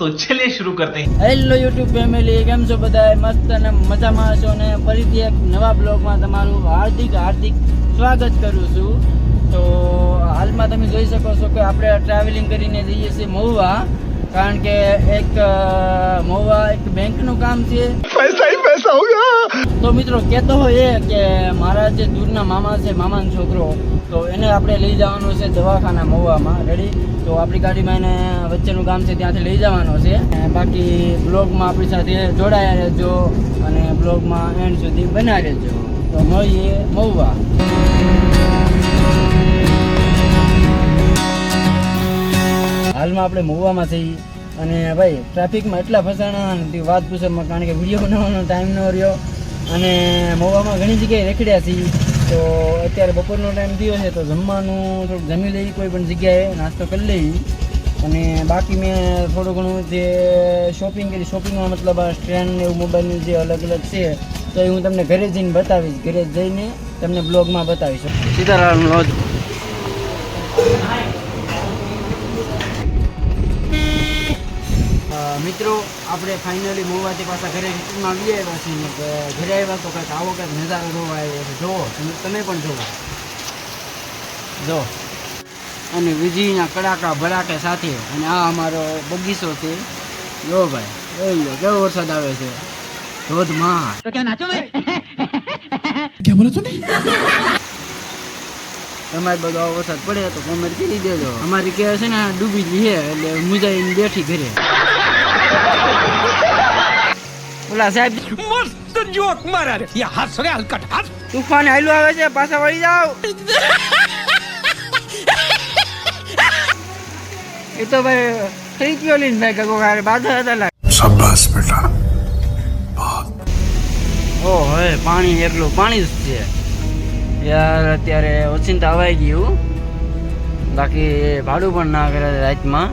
તો ચલે શરૂ કરતે હેલો યુટ્યુબ ફેમિલી કેમ છો બધા મસ્ત અને મજા માણસો ને? ફરીથી એક નવા બ્લોગમાં તમારું હાર્દિક હાર્દિક સ્વાગત કરું છું. તો હાલમાં તમે જોઈ શકો છો કે આપણે ટ્રાવેલિંગ કરીને જઈએ છીએ મહુવા. કારણ કે એક મહુવા એક બેંકનું કામ છે. તો મિત્રો, કહેતો હોય એ કે મારા જે દૂરના મામા છે, મામાનો છોકરો, તો એને આપણે લઈ જવાનો છે દવાખાના મહુવામાં રેડી તો આપણી ગાડીમાં એને વચ્ચેનું ગામ છે, ત્યાંથી લઈ જવાનો છે. બાકી બ્લોગમાં આપણી સાથે જોડાયા રહેજો અને બ્લોગમાં એન્ડ સુધી બનાવી રહેજો. તો મળીએ મહુવા હાલમાં આપણે મહુવામાં છીએ. અને ભાઈ ટ્રાફિકમાં એટલા ફસાણા નથી વાત પૂછવામાં, કારણ કે વીડિયો બનાવવાનો ટાઈમ ન રહ્યો. અને મોવામાં ઘણી જગ્યાએ રેખડ્યા છીએ. તો અત્યારે બપોરનો ટાઈમ થયો છે, તો જમવાનું થોડુંક જમી લઈ કોઈ પણ જગ્યાએ, નાસ્તો કરી લઈ અને બાકી મેં થોડું ઘણું જે શોપિંગ કરી શોપિંગમાં મતલબ આ સ્ટેન્ડ ને એવું મોબાઈલનું જે અલગ અલગ છે, તો એ હું તમને ઘરે જઈને બતાવીશ. ઘરે જઈને તમને બ્લોગમાં બતાવીશ. સીતારામ લોજ મિત્રો આપણે ફાઇનલી મોવાથી પાછા ઘરે રિટર્નમાં આવી આવ્યા છીએ. ઘરે આવ્યા તો કંઈક આવો કંઈક નજારો જોવા આવ્યો છે. જોવો તમે પણ જોવો જો અને વીજળીના કડાકા ભડાકે સાથે અને આ અમારો બગીચો છે. જો ભાઈ જો કેવો વરસાદ આવે છે. ધોધમાર. ક્યાં તમારે બધો વરસાદ પડે તો કોમેન્ટ કીધી દેજો. અમારી કે છે ને ડૂબી જઈએ છે એટલે મુજાઈને બેઠી ઘરે. ઓલા સાહેબ. મસ્ત જોક મારા રે. યા હાથ સરે હલકટ હાથ તુફાન હાઈલું આવે છે પાછા વળી જાવ એ તો ભાઈ થઈ ગયો લીન ભાઈ કગો ગારે બાદ હતા લાગ. શાબાશ બેટા. ઓ હે પાણી એટલું પાણી જ છે. યાર અત્યારે ઓચિંતા અવાઈ ગયું બાકી ભાડું પણ ના કરે રાતમાં.